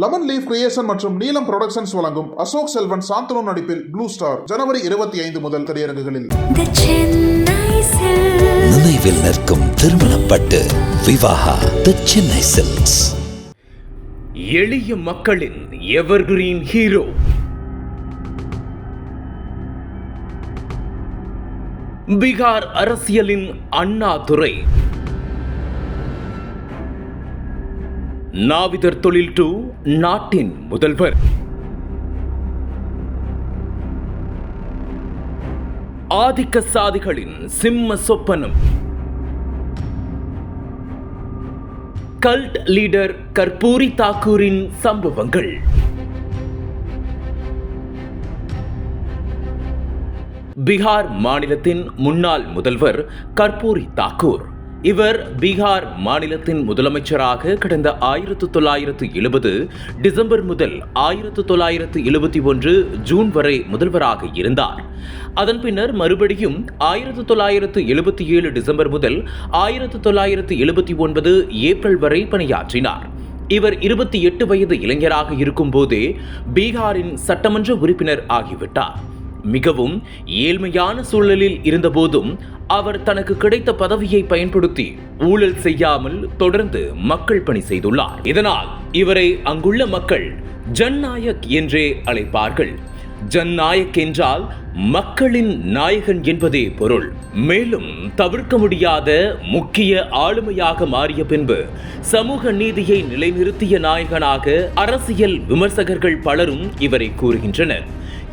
Lemon leaf creation மற்றும் நீலம் productions வழங்கும் அசோக் செல்வன் சாந்தனு நடிப்பில் ப்ளூ ஸ்டார் ஜனவரி இருபத்தி ஐந்து முதல் திரையரங்குகளில். The Chennai Silk. நினைவில் நிற்கும் திருமணப்பட்டு விவாகா தி சென்னை சில்க்ஸ் எளிய மக்களின் எவர்கிரீன் ஹீரோ பீகார் அரசியலின் அண்ணாதுரை. நாவிதர் தொழில் டு நாட்டின் முதல்வர். ஆதிக்க சாதிகளின் சிம்ம சொப்பனம். கல்ட் லீடர் கற்பூரி தாக்கூரின் சம்பவங்கள். பீகார் மாநிலத்தின் முன்னாள் முதல்வர் கற்பூரி தாக்கூர். இவர் பீகார் மாநிலத்தின் முதலமைச்சராக கடந்த ஆயிரத்து தொள்ளாயிரத்து எழுபது டிசம்பர் முதல் ஆயிரத்து தொள்ளாயிரத்து எழுபத்தி ஒன்று ஜூன் வரை முதல்வராக இருந்தார். அதன் பின்னர் மறுபடியும் ஆயிரத்து தொள்ளாயிரத்து எழுபத்தி ஏழு டிசம்பர் முதல் ஆயிரத்து தொள்ளாயிரத்து எழுபத்தி ஒன்பது ஏப்ரல் வரை பணியாற்றினார். இவர் இருபத்தி எட்டு வயது இளைஞராக இருக்கும்போதே பீகாரின் சட்டமன்ற உறுப்பினர் ஆகிவிட்டார். மிகவும் ஏழ்மையான சூழலில் இருந்தபோதும் அவர் தனக்கு கிடைத்த பதவியை பயன்படுத்தி ஊழல் செய்யாமல் தொடர்ந்து மக்கள் பணி செய்துள்ளார். இதனால் இவரை அங்குள்ள மக்கள் ஜன்நாயக் என்றே அழைப்பார்கள். ஜன்நாயக் என்றால் மக்களின் நாயகன் என்பதே பொருள். மேலும் தவிர்க்க முடியாத முக்கிய ஆளுமையாக மாறிய பின்பு சமூக நீதியை நிலைநிறுத்திய நாயகனாக அரசியல் விமர்சகர்கள் பலரும் இவரை கூறுகின்றனர்.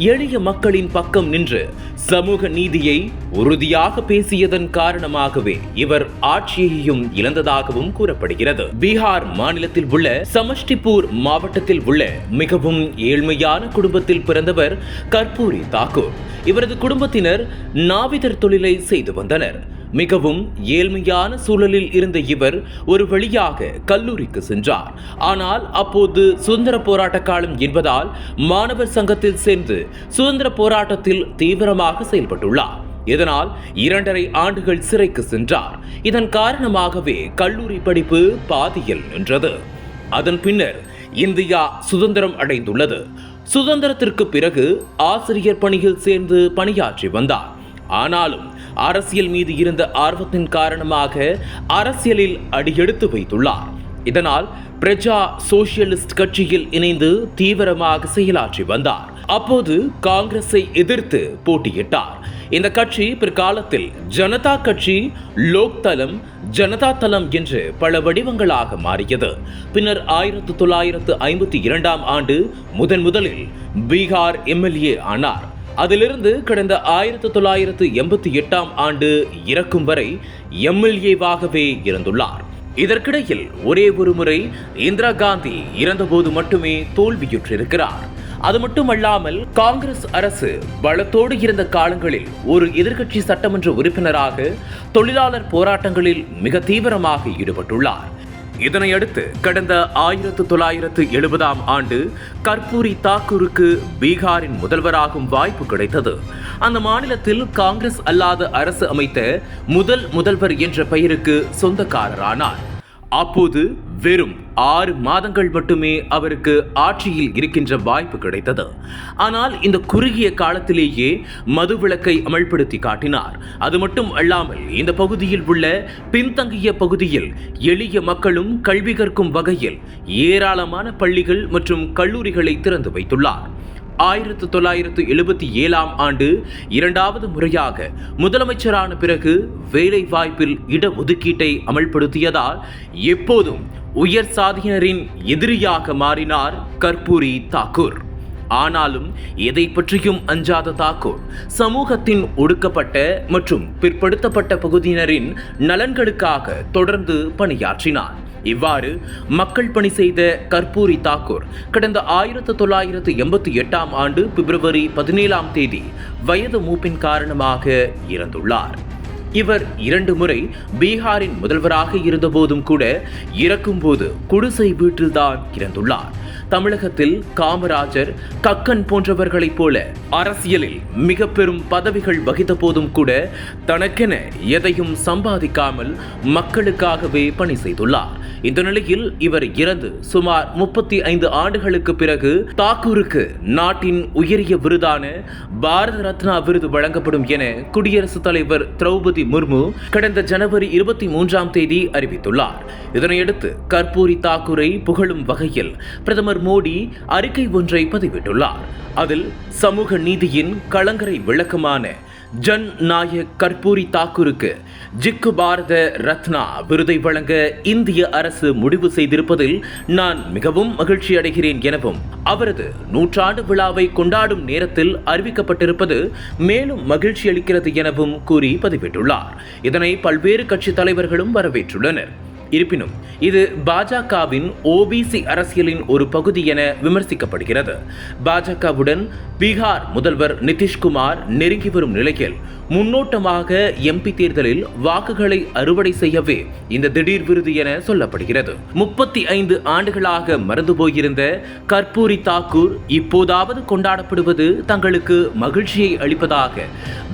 எளிய மக்களின் பக்கம் நின்று சமூக நீதியை உறுதியாக பேசியதன் காரணமாகவே இவர் ஆட்சியையும் இழந்ததாகவும் கூறப்படுகிறது. பீகார் மாநிலத்தில் உள்ள சமஷ்டிபூர் மாவட்டத்தில் உள்ள மிகவும் ஏழ்மையான குடும்பத்தில் பிறந்தவர் கர்பூரி தாக்கூர். இவரது குடும்பத்தினர் நாவிதர் தொழிலை செய்து வந்தனர். மிகவும் ஏழ்மையான சூழலில் இருந்த இவர் ஒரு வழியாக கல்லூரிக்கு சென்றார். ஆனால் அப்போது சுதந்திர போராட்ட காலம் என்பதால் மாணவர் சங்கத்தில் சேர்ந்து சுதந்திர போராட்டத்தில் தீவிரமாக செயல்பட்டுள்ளார். இதனால் இரண்டரை ஆண்டுகள் சிறைக்கு சென்றார். இதன் காரணமாகவே கல்லூரி படிப்பு பாதியில் நின்றது. அதன் பின்னர் இந்தியா சுதந்திரம் அடைந்துள்ளது. சுதந்திரத்திற்கு பிறகு ஆசிரியர் பணியில் சேர்ந்து பணியாற்றி வந்தார். ஆனாலும் அரசியல் மீது இருந்த ஆர்வத்தின் காரணமாக அரசியலில் அடியெடுத்து வைத்துள்ளார். இதனால் பிரஜா சோசியலிஸ்ட் கட்சியில் இணைந்து தீவிரமாக செயலாற்றி வந்தார். அப்போது காங்கிரஸை எதிர்த்து போட்டியிட்டார். இந்த கட்சி பிற்காலத்தில் ஜனதா கட்சி லோக் தளம் ஜனதா தளம் என்று பல வடிவங்களாக மாறியது. பின்னர் ஆயிரத்து தொள்ளாயிரத்து ஐம்பத்தி இரண்டாம் ஆண்டு முதன் முதலில் பீகார் எம்எல்ஏ ஆனார். அதிலிருந்து கடந்த ஆயிரத்தி தொள்ளாயிரத்து எண்பத்தி எட்டாம் ஆண்டு இறக்கும் வரை எம்எல்ஏவாகவே இருந்துள்ளார். இதற்கிடையில் ஒரே ஒரு முறை இந்திரா காந்தி இறந்தபோது மட்டுமே தோல்வியுற்றிருக்கிறார். அது மட்டுமல்லாமல் காங்கிரஸ் அரசு பலத்தோடு இருந்த காலங்களில் ஒரு எதிர்க்கட்சி சட்டமன்ற உறுப்பினராக தொழிலாளர் போராட்டங்களில் மிக தீவிரமாக ஈடுபட்டுள்ளார். இதனையடுத்து கடந்த ஆயிரத்து தொள்ளாயிரத்து எழுபதாம் ஆண்டு கர்பூரி தாக்கூருக்கு பீகாரின் முதல்வராகும் வாய்ப்பு கிடைத்தது. அந்த மாநிலத்தில் காங்கிரஸ் அல்லாத அரசு அமைத்த முதல் முதல்வர் என்ற பெயருக்கு சொந்தக்காரரானார். அப்போது வெறும் ஆறு மாதங்கள் மட்டுமே அவருக்கு ஆட்சியில் இருக்கின்ற வாய்ப்பு கிடைத்தது. ஆனால் இந்த குறுகிய காலத்திலேயே மதுவிலக்கை அமல்படுத்தி காட்டினார். அது மட்டும் அல்லாமல் இந்த பகுதியில் உள்ள பின்தங்கிய பகுதியில் எளிய மக்களும் கல்வி கற்கும் வகையில் ஏராளமான பள்ளிகள் மற்றும் கல்லூரிகளை திறந்து வைத்துள்ளார். ஆயிரத்து தொள்ளாயிரத்து எழுபத்தி ஏழாம் ஆண்டு இரண்டாவது முறையாக முதலமைச்சரான பிறகு வேலை வாய்ப்பில் இடஒதுக்கீட்டை அமல்படுத்தியதால் எப்போதும் உயர் சாதியினரின் எதிரியாக மாறினார் கர்பூரி தாக்கூர். ஆனாலும் எதை பற்றியும் அஞ்சாத தாக்கூர் சமூகத்தின் ஒடுக்கப்பட்ட மற்றும் பிற்படுத்தப்பட்ட பகுதியினரின் நலன்களுக்காக தொடர்ந்து பணியாற்றினார். இவ்வாறு மக்கள் பணி செய்த கற்பூரி தாக்கூர் கடந்த ஆயிரத்து தொள்ளாயிரத்து எண்பத்தி எட்டாம் ஆண்டு பிப்ரவரி பதினேழாம் தேதி வயது மூப்பின் காரணமாக இறந்துள்ளார். இவர் இரண்டு முறை பீகாரின் முதல்வராக இருந்தபோதும் கூட இறக்கும்போது குடிசை வீட்டில்தான் இறந்துள்ளார். தமிழகத்தில் காமராஜர் கக்கன் போன்றவர்களைப் போல அரசியலில் மிக பெரும் பதவிகள் வகித்த போதும் கூட தனக்கென எதையும் சம்பாதிக்காமல் மக்களுக்காகவே பணி செய்துள்ளார். இந்த நிலையில் இவர் இறந்து சுமார் முப்பத்தி ஐந்து ஆண்டுகளுக்கு பிறகு தாக்கூருக்கு நாட்டின் உயரிய விருதான பாரத ரத்னா விருது வழங்கப்படும் என குடியரசுத் தலைவர் திரௌபதி முர்மு கடந்த ஜனவரி இருபத்தி மூன்றாம் தேதி அறிவித்துள்ளார். இதனையடுத்து கர்பூரி தாக்கூரை புகழும் வகையில் பிரதமர் மோடி அறிக்கை ஒன்றை பதிவிட்டுள்ளார். அதில் சமூக நீதியின் கலங்கரை விளக்கமான ஜன் நாயக் கர்பூரி தாக்கூருக்கு ஜிக்கு பாரத ரத்னா விருதை வழங்க இந்திய அரசு முடிவு செய்திருப்பதில் நான் மிகவும் மகிழ்ச்சி அடைகிறேன் எனவும் அவரது நூற்றாண்டு விழாவை கொண்டாடும் நேரத்தில் அறிவிக்கப்பட்டிருப்பது மேலும் மகிழ்ச்சி அளிக்கிறது எனவும் கூறி பதிவிட்டுள்ளார். இதனை பல்வேறு கட்சி தலைவர்களும் வரவேற்றுள்ளனர். இருப்பினும் இது பாஜகவின் ஓபிசி அரசியலின் ஒரு பகுதி என விமர்சிக்கப்படுகிறது. பாஜகவுடன் பீகார் முதல்வர் நிதிஷ்குமார் நெருங்கி வரும் நிலையில் முன்னோட்டமாக எம்பி தேர்தலில் வாக்குகளை அறுவடை செய்யவே இந்த திடீர் விருது என சொல்லப்படுகிறது. முப்பத்தி ஐந்து ஆண்டுகளாக மறந்து போயிருந்த கற்பூரி தாக்கூர் இப்போதாவது கொண்டாடப்படுவது தங்களுக்கு மகிழ்ச்சியை அளிப்பதாக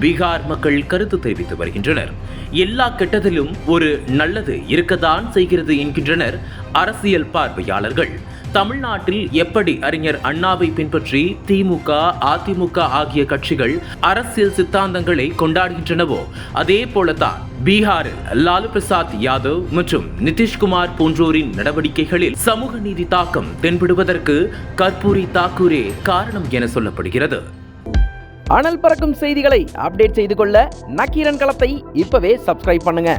பீகார் மக்கள் கருத்து தெரிவித்து வருகின்றனர். எல்லா கெட்டதிலும் ஒரு நல்லது இருக்கத்தான் தான் செய்கிறது என்கின்றனர் அரசியல் பார்வையாளர்கள். தமிழ்நாட்டில் எப்படி அறிஞர் அண்ணாவை பின்பற்றி திமுக அதிமுக ஆகிய கட்சிகள் அரசியல் சித்தாந்தங்களை கொண்டாடுகின்றனவோ அதே போலத்தான் பீகாரில் லாலு பிரசாத் யாதவ் மற்றும் நிதிஷ்குமார் போன்றோரின் நடவடிக்கைகளில் சமூக நீதி தாக்கம் தென்படுவதற்கு கற்பூரி தாக்கூரே காரணம் என சொல்லப்படுகிறது. அனல் பறக்கும் செய்திகளை அப்டேட் செய்து கொள்ள நக்கீரன் களத்தை இப்பவே சப்ஸ்கிரைப் பண்ணுங்க.